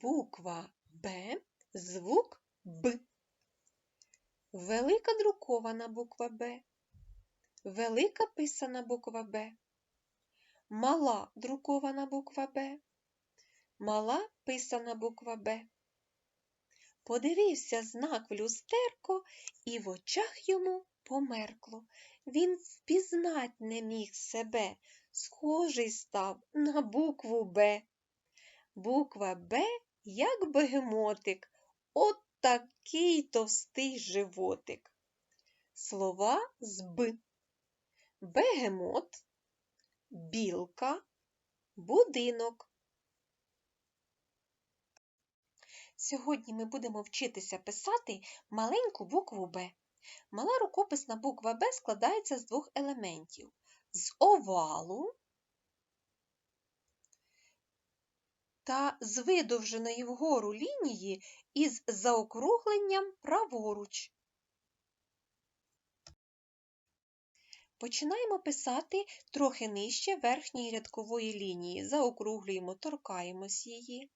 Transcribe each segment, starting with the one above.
Буква Б, звук Б. Велика друкована буква Б. Велика писана буква Б. Мала друкована буква Б. Мала писана буква Б. Подивився знак в люстерко, і в очах йому померкло. Він впізнать не міг себе, схожий став на букву Б. Буква Б, як бегемотик, от такий товстий животик. Слова з Б. Бегемот, білка, будинок. Сьогодні ми будемо вчитися писати маленьку букву Б. Мала рукописна буква Б складається з двох елементів: з овалу та з видовженої вгору лінії із заокругленням праворуч. Починаємо писати трохи нижче верхньої рядкової лінії. Заокруглюємо, торкаємось її.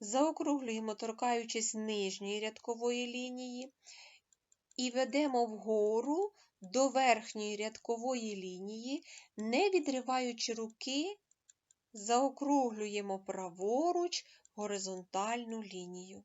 Заокруглюємо, торкаючись нижньої рядкової лінії. І ведемо вгору до верхньої рядкової лінії, не відриваючи руки, заокруглюємо праворуч горизонтальну лінію.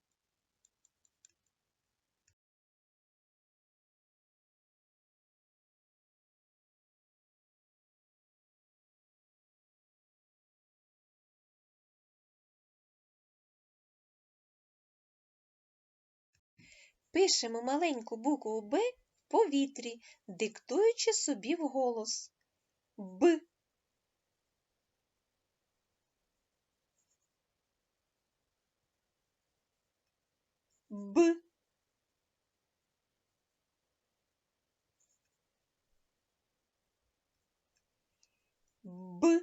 Пишемо маленьку букву Б в повітрі, диктуючи собі вголос. Б. Б. Б.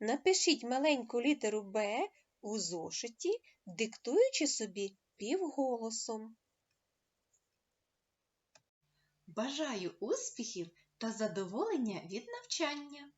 Напишіть маленьку літеру Б у зошиті, диктуючи собі півголосом. Бажаю успіхів та задоволення від навчання!